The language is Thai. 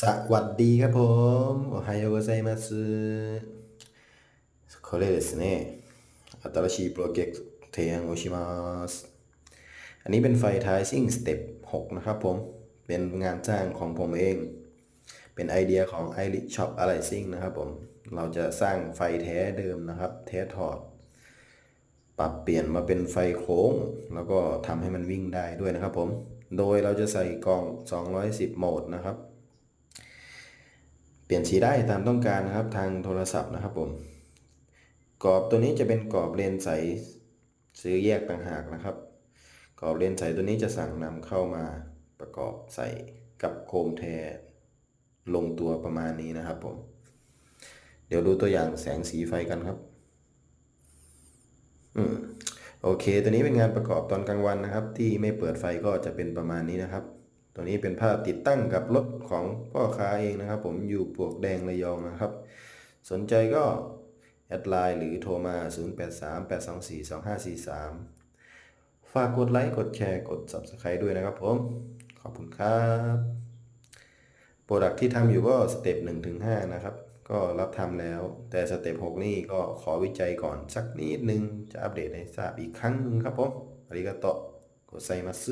สวัสดีครับผมโอไฮโอโกไซมัสこれですね新しいプロジェクト提案をしますอันนี้เป็นไฟท้ายซิ่งสเต็ป6นะครับผม เป็นงานจ้างของผมเอง เป็นไอเดียของ i r i Shop อะไรซิ่งนะครับผม เราจะสร้างไฟแท้เดิมนะครับ แท้ถอด ปรับเปลี่ยนมาเป็นไฟโค้ง แล้วก็ทำให้มันวิ่งได้ด้วยนะครับผม โดยเราจะใส่กล่อง 210 โหมดนะครับ เ ปลี่ยนสีได้ตามต้องการนะครับทางโทรศัพท์นะครับผมกรอบตัวนี้จะเป็นกรอบเลนส์ใสซื้อแยกต่างหากนะครับ กรอบเลนส์ใสตัวนี้จะสั่งนำเข้ามาประกอบใส่กับโคมแทลงตัวประมาณนี้นะครับผม เดี๋ยวดูตัวอย่างแสงสีไฟกันครับ อืมโอเค ตัวนี้เป็นงานประกอบตอนกลางวันนะครับ ที่ไม่เปิดไฟก็จะเป็นประมาณนี้นะครับ ตัวนี้เป็นภาพติดตั้งกับรถของพ่อค้าเองนะครับ ผมอยู่ปวกแดงระยองนะครับ สนใจก็แอดไลน์หรือโทรมา 0838242543 ฝากกดไลค์ กดแชร์ กด Subscribe ด้วยนะครับผม ขอบคุณครับโปรดักที่ทำอยู่ก็สเต็ป1ถึง5นะครับ ก็รับทำแล้ว แต่สเต็ป6นี่ก็ขอวิจัยก่อนสักนิดนึง จะอัปเดตให้ทราบอีกครั้งหนึงครับผมอาริกาโตะโกไซมัส